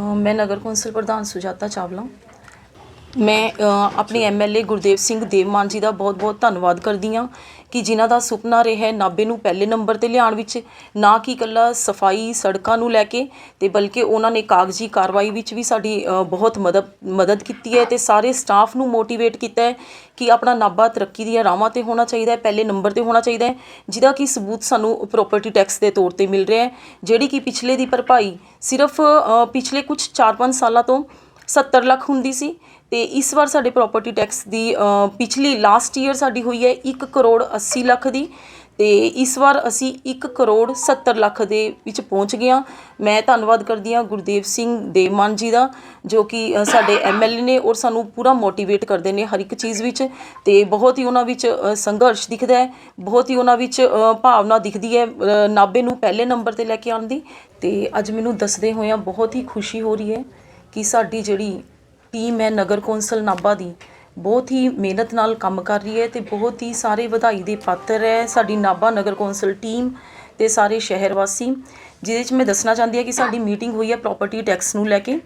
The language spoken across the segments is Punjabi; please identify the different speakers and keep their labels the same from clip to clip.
Speaker 1: ਮੈਂ ਨਗਰ ਕੌਂਸਲ ਪ੍ਰਧਾਨ ਸੁਜਾਤਾ ਚਾਵਲਾ। ਮੈਂ ਅ, ਆਪਣੇ ਐਮਐਲਏ ਗੁਰਦੇਵ ਸਿੰਘ ਦੇਵਮਾਨ ਜੀ ਦਾ ਬਹੁਤ-ਬਹੁਤ ਧੰਨਵਾਦ ਕਰਦੀ ਹਾਂ। ਕਿ ਜਿਨ੍ਹਾਂ ਦਾ ਸੁਪਨਾ ਰਿਹਾ ਹੈ ਨਾਭੇ ਨੂੰ ਪਹਿਲੇ ਨੰਬਰ ਤੇ ਲਿਆਉਣ ਵਿੱਚ, ਨਾ ਕਿ ਇਕੱਲਾ ਸਫ਼ਾਈ ਸੜਕਾਂ ਨੂੰ ਲੈ ਕੇ ਤੇ ਬਲਕਿ ਉਹਨਾਂ ਨੇ ਕਾਗਜ਼ੀ ਕਾਰਵਾਈ ਵਿੱਚ ਵੀ ਸਾਡੀ ਬਹੁਤ ਮਦਦ ਮਦਦ ਕੀਤੀ ਹੈ ਤੇ ਸਾਰੇ ਸਟਾਫ ਨੂੰ ਮੋਟੀਵੇਟ ਕੀਤਾ ਹੈ ਕਿ ਆਪਣਾ ਨਾਭਾ ਤਰੱਕੀ ਦੀਆਂ ਰਾਹਾਂ ਤੇ ਹੋਣਾ ਚਾਹੀਦਾ ਹੈ, ਪਹਿਲੇ ਨੰਬਰ ਤੇ ਹੋਣਾ ਚਾਹੀਦਾ ਹੈ, ਜਿਹਦਾ ਕਿ ਸਬੂਤ ਸਾਨੂੰ ਪ੍ਰਾਪਰਟੀ ਟੈਕਸ ਦੇ ਤੌਰ ਤੇ ਮਿਲ ਰਿਹਾ ਹੈ, ਜਿਹੜੀ ਕਿ ਪਿਛਲੇ ਦੀ ਭਰਪਾਈ ਸਿਰਫ ਪਿਛਲੇ ਕੁਝ 4-5 ਸਾਲਾਂ ਤੋਂ 70 ਲੱਖ ਹੁੰਦੀ ਸੀ ਤੇ ਇਸ ਵਾਰ ਸਾਡੇ ਪ੍ਰਾਪਰਟੀ ਟੈਕਸ ਦੀ ਪਿਛਲੀ ਲਾਸਟ ਈਅਰ ਸਾਡੀ ਹੋਈ ਹੈ 1 ਕਰੋੜ 80 ਲੱਖ ਦੀ। ਤੇ ਇਸ ਵਾਰ ਅਸੀਂ 1 ਕਰੋੜ 70 ਲੱਖ ਦੇ ਵਿੱਚ ਪਹੁੰਚ ਗਏ ਹਾਂ। ਮੈਂ ਧੰਨਵਾਦ ਕਰਦੀ ਹਾਂ ਗੁਰਦੇਵ ਸਿੰਘ ਦੇਵਮਾਨ ਜੀ ਦਾ ਜੋ ਕਿ ਅ, ਸਾਡੇ ਐਮਐਲਏ ਨੇ ਔਰ ਸਾਨੂੰ ਪੂਰਾ ਮੋਟੀਵੇਟ ਕਰਦੇ ਨੇ ਹਰ ਇੱਕ ਚੀਜ਼ ਵਿੱਚ। ਤੇ ਬਹੁਤ ਹੀ ਉਹਨਾਂ ਵਿੱਚ ਸੰਘਰਸ਼ ਦਿਖਦਾ ਹੈ ਬਹੁਤ ਹੀ ਉਹਨਾਂ ਵਿੱਚ ਭਾਵਨਾ ਦਿਖਦੀ ਹੈ ਅ, ਨਾਭੇ ਨੂੰ ਪਹਿਲੇ ਨੰਬਰ ਤੇ ਲੈ ਕੇ ਆਉਣ ਦੀ। ਤੇ ਅੱਜ ਮੈਨੂੰ ਦੱਸਦੇ ਹੋਇਆਂ ਬਹੁਤ ਹੀ ਖੁਸ਼ੀ ਹੋ ਰਹੀ ਹੈ ਕਿ ਸਾਡੀ ਜਿਹੜੀ ਟੀਮ ਹੈ ਨਗਰ ਕੌਂਸਲ ਨਾਭਾ ਦੀ ਬਹੁਤ ਹੀ ਮਿਹਨਤ ਨਾਲ ਕੰਮ ਕਰ ਰਹੀ ਹੈ ਤੇ ਬਹੁਤ ਹੀ ਸਾਰੇ ਵਧਾਈ ਦੇ ਪਾਤਰ ਹੈ ਸਾਡੀ ਨਾਭਾ ਨਗਰ ਕੌਂਸਲ ਟੀਮ ਤੇ ਸਾਰੇ ਸ਼ਹਿਰ ਵਾਸੀ, ਜਿਹਦੇ ਵਿੱਚ ਮੈਂ ਦੱਸਣਾ ਚਾਹੁੰਦੀ ਹਾਂ ਕਿ ਸਾਡੀ ਮੀਟਿੰਗ ਹੋਈ ਹੈ ਪ੍ਰਾਪਰਟੀ ਟੈਕਸ ਨੂੰ ਲੈ ਕੇ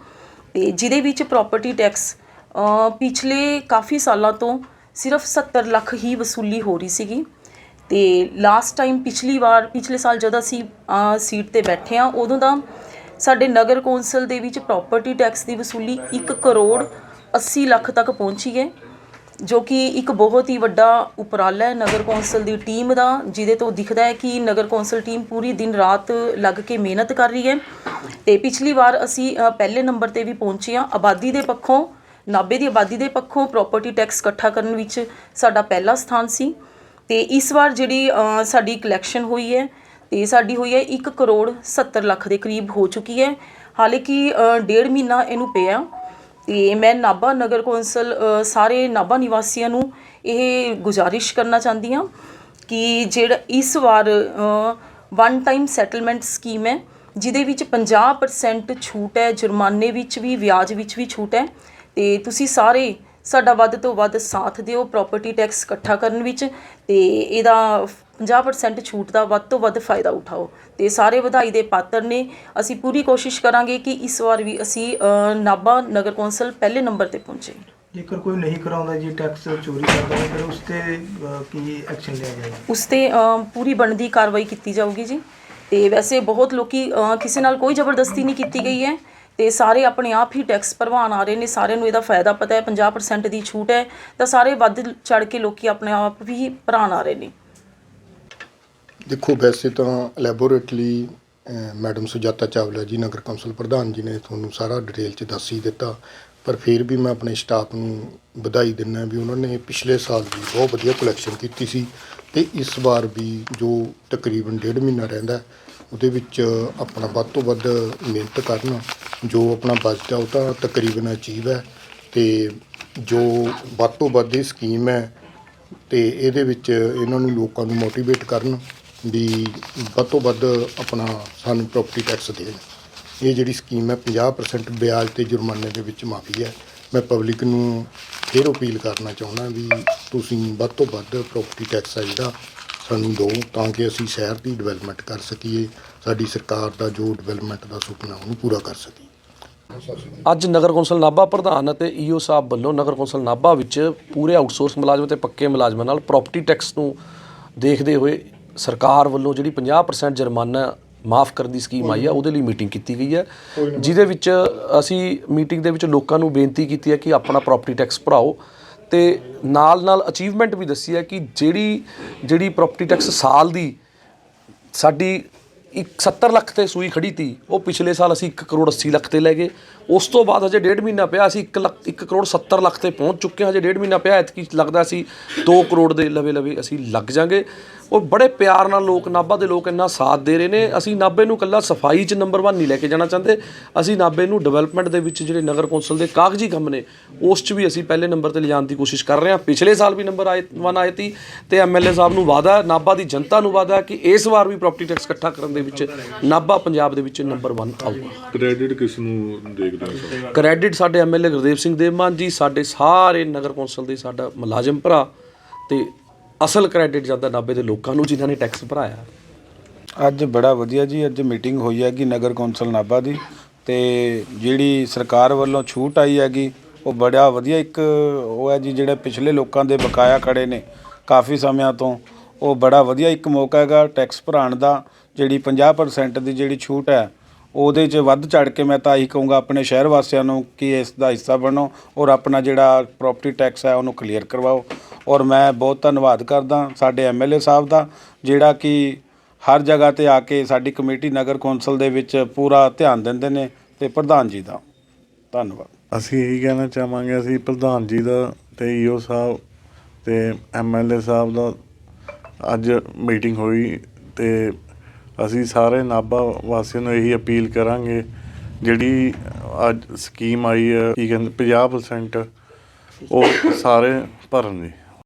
Speaker 1: ਤੇ ਜਿਹਦੇ ਵਿੱਚ ਪ੍ਰਾਪਰਟੀ ਟੈਕਸ ਪਿਛਲੇ ਕਾਫੀ ਸਾਲਾਂ ਤੋਂ ਸਿਰਫ 70 ਲੱਖ ਹੀ ਵਸੂਲੀ ਹੋ ਰਹੀ ਸੀਗੀ ਤੇ ਲਾਸਟ ਟਾਈਮ ਪਿਛਲੀ ਵਾਰ, ਪਿਛਲੇ ਸਾਲ ਜਦੋਂ ਅਸੀਂ ਸੀਟ ਤੇ ਬੈਠੇ ਆ ਉਦੋਂ ਦਾ ਸਾਡੇ ਨਗਰ ਕੌਂਸਲ ਦੇ ਵਿੱਚ ਪ੍ਰਾਪਰਟੀ ਟੈਕਸ ਦੀ ਵਸੂਲੀ 1 ਕਰੋੜ 80 ਲੱਖ ਤੱਕ ਪਹੁੰਚੀ ਹੈ, ਜੋ ਕਿ ਇੱਕ ਬਹੁਤ ਹੀ ਵੱਡਾ ਉਪਰਾਲਾ ਹੈ ਨਗਰ ਕੌਂਸਲ ਦੀ ਟੀਮ ਦਾ, ਜਿਹਦੇ ਤੋਂ ਦਿਖਦਾ ਹੈ ਕਿ ਨਗਰ ਕੌਂਸਲ ਟੀਮ ਪੂਰੀ ਦਿਨ ਰਾਤ ਲੱਗ ਕੇ ਮਿਹਨਤ ਕਰ ਰਹੀ ਹੈ। ਤੇ ਪਿਛਲੀ ਵਾਰ ਅਸੀਂ ਪਹਿਲੇ ਨੰਬਰ ਤੇ ਵੀ ਪਹੁੰਚੇ ਹਾਂ, ਆਬਾਦੀ ਦੇ ਪੱਖੋਂ, ਨਾਭੇ ਦੀ ਆਬਾਦੀ ਦੇ ਪੱਖੋਂ ਪ੍ਰਾਪਰਟੀ ਟੈਕਸ ਇਕੱਠਾ ਕਰਨ ਵਿੱਚ ਸਾਡਾ ਪਹਿਲਾ ਸਥਾਨ ਸੀ। ਤੇ ਇਸ ਵਾਰ ਜਿਹੜੀ ਸਾਡੀ ਕਲੈਕਸ਼ਨ ਹੋਈ ਹੈ ਤੇ ਸਾਡੀ ਹੋਈ ਹੈ 1 ਕਰੋੜ 70 ਲੱਖ ਦੇ ਕਰੀਬ ਹੋ ਚੁੱਕੀ ਹੈ। ਹਾਲੇ ਕਿ ਡੇਢ ਮਹੀਨਾ ਇਹਨੂੰ ਪਿਆ। ਤੇ ਮੈਂ ਨਾਭਾ ਨਗਰ ਕੌਂਸਲ ਸਾਰੇ ਨਾਭਾ ਨਿਵਾਸੀਆਂ ਨੂੰ ਇਹ ਗੁਜ਼ਾਰਿਸ਼ ਕਰਨਾ ਚਾਹੁੰਦੀ ਹਾਂ ਕਿ ਜਿਹੜਾ ਇਸ ਵਾਰ ਵਨ ਟਾਈਮ ਸੈਟਲਮੈਂਟ ਸਕੀਮ ਹੈ, ਜਿਹਦੇ ਵਿੱਚ 50% ਛੂਟ ਹੈ, ਜੁਰਮਾਨੇ ਵਿੱਚ ਵੀ, ਵਿਆਜ ਵਿੱਚ ਵੀ ਛੂਟ ਹੈ। ਤੇ ਤੁਸੀਂ ਸਾਰੇ ਸਾਡਾ ਵੱਧ ਤੋਂ ਵੱਧ ਸਾਥ ਦਿਓ ਪ੍ਰਾਪਰਟੀ ਟੈਕਸ ਇਕੱਠਾ ਕਰਨ ਵਿੱਚ ਤੇ ਇਹਦਾ 50% ਛੂਟ ਦਾ ਵੱਧ ਤੋਂ ਵੱਧ ਫਾਇਦਾ ਉਠਾਓ। ਤੇ ਸਾਰੇ ਵਧਾਈ ਦੇ ਪਾਤਰ ਨੇ ਅਸੀਂ ਪੂਰੀ ਕੋਸ਼ਿਸ਼ ਕਰਾਂਗੇ ਕਿ ਇਸ ਵਾਰ ਵੀ ਅਸੀਂ ਨਾਭਾ ਨਗਰ ਕੌਂਸਲ ਪਹਿਲੇ ਨੰਬਰ ਤੇ ਪਹੁੰਚੇ।
Speaker 2: ਜੇਕਰ ਕੋਈ ਨਹੀਂ ਕਰਾਉਂਦਾ ਜੀ ਟੈਕਸ ਚੋਰੀ ਕਰਦਾ ਹੈ ਫਿਰ ਉਸ ਤੇ ਕੀ ਐਕਸ਼ਨ ਲਿਆ ਜਾਏਗਾ?
Speaker 1: ਉਸ ਤੇ ਪੂਰੀ ਬਣਦੀ ਕਾਰਵਾਈ ਕੀਤੀ ਜਾਊਗੀ ਜੀ। ਤੇ ਵੈਸੇ ਬਹੁਤ ਲੋਕੀ ਕਿਸੇ ਨਾਲ ਕੋਈ ਜ਼ਬਰਦਸਤੀ ਨਹੀਂ ਕੀਤੀ ਗਈ ਹੈ। ਤੇ ਸਾਰੇ ਆਪਣੇ ਆਪ ਹੀ ਟੈਕਸ ਭਰਵਾਉਣ ਆ ਰਹੇ ਨੇ, ਸਾਰਿਆਂ ਨੂੰ ਇਹਦਾ ਫਾਇਦਾ ਪਤਾ ਹੈ 50% ਦੀ ਛੂਟ ਹੈ, ਤਾਂ ਸਾਰੇ ਵੱਧ ਚੜ ਕੇ ਲੋਕੀ ਆਪਣੇ ਆਪ ਵੀ ਭਰਾਉਣ ਆ ਰਹੇ ਨੇ।
Speaker 3: ਦੇਖੋ, ਵੈਸੇ ਤਾਂ ਲੈਬੋਰੇਟਰੀ ਮੈਡਮ ਸੁਜਾਤਾ ਚਾਵਲਾ ਜੀ, ਨਗਰ ਕੌਂਸਲ ਪ੍ਰਧਾਨ ਜੀ ਨੇ ਤੁਹਾਨੂੰ ਸਾਰਾ ਡਿਟੇਲ ਚ ਦੱਸ ਹੀ ਦਿੱਤਾ, ਪਰ ਫਿਰ ਵੀ ਮੈਂ ਆਪਣੇ ਸਟਾਫ ਨੂੰ ਵਧਾਈ ਦਿੰਦਾ ਵੀ ਉਹਨਾਂ ਨੇ ਪਿਛਲੇ ਸਾਲ ਵੀ ਬਹੁਤ ਵਧੀਆ ਕਲੈਕਸ਼ਨ ਕੀਤੀ ਸੀ ਤੇ ਇਸ ਵਾਰ ਵੀ ਜੋ ਤਕਰੀਬਨ ਡੇਢ ਮਹੀਨਾ ਰਹਿੰਦਾ, ਉਹਦੇ ਵਿੱਚ ਆਪਣਾ ਵੱਧ ਤੋਂ ਵੱਧ ਮਿਹਨਤ ਕਰਨਾ ਜੋ ਆਪਣਾ ਬਜਟ ਆ, ਉਹ ਤਾਂ ਤਕਰੀਬਨ ਅਚੀਵ ਹੈ ਤੇ ਜੋ ਵੱਧ ਤੋਂ ਵੱਧ ਇਹ ਸਕੀਮ ਹੈ ਤੇ ਇਹਦੇ ਵਿੱਚ ਇਹਨਾਂ ਨੂੰ ਲੋਕਾਂ ਨੂੰ ਮੋਟੀਵੇਟ ਕਰਨ ਵੀ ਵੱਧ ਤੋਂ ਵੱਧ ਆਪਣਾ ਸਾਨੂੰ ਪ੍ਰਾਪਰਟੀ ਟੈਕਸ ਦੇਣ। ਇਹ ਜਿਹੜੀ ਸਕੀਮ ਹੈ 50% ਵਿਆਜ ਤੇ ਜੁਰਮਾਨੇ ਦੇ ਵਿੱਚ ਮਾਫੀ ਹੈ। ਮੈਂ ਪਬਲਿਕ ਨੂੰ ਫਿਰ ਅਪੀਲ ਕਰਨਾ ਚਾਹੁੰਦਾ ਵੀ ਤੁਸੀਂ ਵੱਧ ਤੋਂ ਵੱਧ ਪ੍ਰਾਪਰਟੀ ਟੈਕਸ ਆ ਜਿਹੜਾ ਸਾਨੂੰ ਦਿਓ ਤਾਂ ਕਿ ਅਸੀਂ ਸ਼ਹਿਰ ਦੀ ਡਿਵੈਲਪਮੈਂਟ ਕਰ ਸਕੀਏ, ਸਾਡੀ ਸਰਕਾਰ ਦਾ ਜੋ ਡਿਵੈਲਪਮੈਂਟ ਦਾ ਸੁਪਨਾ ਉਹਨੂੰ ਪੂਰਾ ਕਰ ਸਕੀਏ।
Speaker 4: ਅੱਜ ਨਗਰ ਕੌਂਸਲ ਨਾਭਾ ਪ੍ਰਧਾਨ ਅਤੇ ਈਓ ਸਾਹਿਬ ਵੱਲੋਂ ਨਗਰ ਕੌਂਸਲ ਨਾਭਾ ਵਿੱਚ ਪੂਰੇ ਆਊਟਸੋਰਸ ਮੁਲਾਜ਼ਮ ਤੇ ਪੱਕੇ ਮੁਲਾਜ਼ਮਾਂ ਨਾਲ ਪ੍ਰਾਪਰਟੀ ਟੈਕਸ ਨੂੰ ਦੇਖਦੇ ਹੋਏ ਸਰਕਾਰ ਵੱਲੋਂ ਜਿਹੜੀ 50% ਜੁਰਮਾਨਾ ਮਾਫ ਕਰਨ ਦੀ ਸਕੀਮ ਆਈ ਹੈ ਉਹਦੇ ਲਈ ਮੀਟਿੰਗ ਕੀਤੀ ਗਈ ਹੈ ਜਿਹਦੇ ਵਿੱਚ ਅਸੀਂ ਮੀਟਿੰਗ ਦੇ ਵਿੱਚ ਲੋਕਾਂ ਨੂੰ ਬੇਨਤੀ ਕੀਤੀ ਹੈ ਕਿ ਆਪਣਾ ਪ੍ਰਾਪਰਟੀ ਟੈਕਸ ਭਰਾਓ ਤੇ ਨਾਲ ਨਾਲ ਅਚੀਵਮੈਂਟ ਵੀ ਦੱਸੀ ਹੈ ਕਿ ਜਿਹੜੀ ਜਿਹੜੀ ਪ੍ਰਾਪਰਟੀ ਟੈਕਸ ਸਾਲ ਦੀ ਸਾਡੀ ਇੱਕ 70 ਲੱਖ ਤੇ ਸੂਈ ਖੜੀ ਤੀ। ਉਹ ਪਿਛਲੇ ਸਾਲ ਅਸੀਂ 1 ਕਰੋੜ 80 ਲੱਖ ਤੇ ਲੈ ਗਏ। ਉਸ ਤੋਂ ਬਾਅਦ ਹਜੇ ਡੇਢ ਮਹੀਨਾ ਪਿਆ, ਅਸੀਂ 1 ਲੱਖ 1 ਕਰੋੜ 70 ਲੱਖ ਤੇ ਪਹੁੰਚ ਚੁੱਕੇ ਹਾਂ। ਹਜੇ ਡੇਢ ਮਹੀਨਾ ਪਿਆ, ਐਤਕੀ ਲੱਗਦਾ ਸੀ 2 ਕਰੋੜ ਦੇ ਲਵੇ ਲਵੇ ਅਸੀਂ ਲੱਗ ਜਾਾਂਗੇ। ਔਰ ਬੜੇ ਪਿਆਰ ਨਾਲ ਲੋਕ, ਨਾਭਾ ਦੇ ਲੋਕ ਇੰਨਾ ਸਾਥ ਦੇ ਰਹੇ ਨੇ। ਅਸੀਂ ਨਾਭੇ ਨੂੰ ਕੱਲਾ ਸਫ਼ਾਈ 'ਚ ਨੰਬਰ 1 ਨਹੀਂ ਲੈ ਕੇ ਜਾਣਾ ਚਾਹੁੰਦੇ। ਅਸੀਂ ਨਾਭੇ ਨੂੰ ਡਿਵੈਲਪਮੈਂਟ ਦੇ ਵਿੱਚ ਜਿਹੜੇ ਨਗਰ ਕੌਂਸਲ ਦੇ ਕਾਗਜ਼ੀ ਕੰਮ ਨੇ, ਉਸ 'ਚ ਵੀ ਅਸੀਂ ਪਹਿਲੇ ਨੰਬਰ ਤੇ ਲਿਜਾਣ ਦੀ ਕੋਸ਼ਿਸ਼ ਕਰ ਰਹੇ ਹਾਂ। ਪਿਛਲੇ ਸਾਲ ਵੀ ਨੰਬਰ ਆਏ 1 ਆਏ ਤੀ ਤੇ ਐਮਐਲਏ ਸਾਹਿਬ ਨੂੰ ਵਾਅਦਾ, ਨਾਭਾ ਦੀ ਜਨਤਾ ਨੂੰ ਵਾਅਦਾ ਕਿ ਇਸ ਵਾਰ ਵੀ ਪ੍ਰਾਪਰਟੀ ਟੈਕਸ ਇਕੱਠਾ ਕਰਨ ਦੇ ਵਿੱਚ ਨਾਭਾ ਪੰਜਾਬ ਦੇ ਵਿੱਚ ਨੰਬਰ 1 ਆਊਗਾ।
Speaker 5: ਕ੍ਰੈਡਿਟ ਕਿਸ ਨੂੰ ਦੇਖਦੇ
Speaker 4: ਕ੍ਰੈਡਿਟ ਸਾਡੇ ਐਮਐਲਏ ਗੁਰਦੇਵ ਸਿੰਘ ਦੇਵਮਾਨ ਜੀ ਸਾਡੇ ਸਾਰੇ ਨਗਰ ਕੌਂਸਲ ਦੇ ਸਾਡਾ ਮੁਲਾਜ਼ਮ ਭਰਾ ਤੇ ਅਸਲ ਕ੍ਰੈਡਿਟ ਜਾਂਦਾ ਨਾਭੇ ਦੇ ਲੋਕਾਂ ਨੂੰ ਜਿਨ੍ਹਾਂ ਨੇ ਟੈਕਸ ਭਰਾਇਆ।
Speaker 6: ਅੱਜ ਬੜਾ ਵਧੀਆ ਜੀ ਅੱਜ ਮੀਟਿੰਗ ਹੋਈ ਹੈ ਕਿ ਨਗਰ ਕੌਂਸਲ ਨਾਭਾ ਦੀ ਤੇ ਜਿਹੜੀ ਸਰਕਾਰ ਵੱਲੋਂ ਛੂਟ ਆਈ ਹੈਗੀ ਉਹ ਬੜਾ ਵਧੀਆ ਇੱਕ ਉਹ ਹੈ ਜੀ ਜਿਹੜੇ ਪਿਛਲੇ ਲੋਕਾਂ ਦੇ ਬਕਾਇਆ ਖੜੇ ਨੇ ਕਾਫੀ ਸਮਿਆਂ ਤੋਂ ਉਹ ਬੜਾ ਵਧੀਆ ਇੱਕ ਮੌਕਾ ਹੈਗਾ ਟੈਕਸ ਭਰਾਉਣ ਦਾ ਜਿਹੜੀ 50% ਦੀ ਜਿਹੜੀ ਛੂਟ ਹੈ ਉਹਦੇ 'ਚ ਵੱਧ ਚੜ ਕੇ ਮੈਂ ਤਾਂ ਇਹੀ ਕਹੂੰਗਾ ਆਪਣੇ ਸ਼ਹਿਰ ਵਾਸੀਆਂ ਨੂੰ ਕਿ ਇਸ ਦਾ ਹਿੱਸਾ ਬਣੋ ਔਰ ਆਪਣਾ ਜਿਹੜਾ ਪ੍ਰੋਪਰਟੀ ਟੈਕਸ ਹੈ ਉਹਨੂੰ ਕਲੀਅਰ ਕਰਵਾਓ। ਔਰ ਮੈਂ ਬਹੁਤ ਧੰਨਵਾਦ ਕਰਦਾ ਸਾਡੇ ਐਮਐਲਏ ਸਾਹਿਬ ਦਾ, ਜਿਹੜਾ ਕਿ ਹਰ ਜਗ੍ਹਾ ਤੇ ਆ ਕੇ ਸਾਡੀ ਕਮੇਟੀ ਨਗਰ ਕੌਂਸਲ ਦੇ ਵਿੱਚ ਪੂਰਾ ਧਿਆਨ ਦਿੰਦੇ ਨੇ ਤੇ ਪ੍ਰਧਾਨ ਜੀ ਦਾ। ਧੰਨਵਾਦ।
Speaker 7: ਅਸੀਂ ਇਹੀ ਕਹਿਣਾ ਚਾਹਾਂਗੇ, ਅਸੀਂ ਪ੍ਰਧਾਨ ਜੀ ਦਾ ਤੇ ਈਓ ਸਾਹਿਬ ਤੇ ਐਮਐਲਏ ਸਾਹਿਬ ਦਾ ਅੱਜ ਮੀਟਿੰਗ ਹੋਈ ਤੇ ਅਸੀਂ ਸਾਰੇ ਨਾਭਾ ਵਾਸੀਆਂ ਨੂੰ ਇਹੀ ਅਪੀਲ ਕਰਾਂਗੇ, ਜਿਹੜੀ ਅੱਜ ਸਕੀਮ ਆਈ ਹੈ, ਕੀ ਕਹਿੰਦੇ 50% ਉਹ ਸਾਰੇ ਭਰਨ ਦੀ।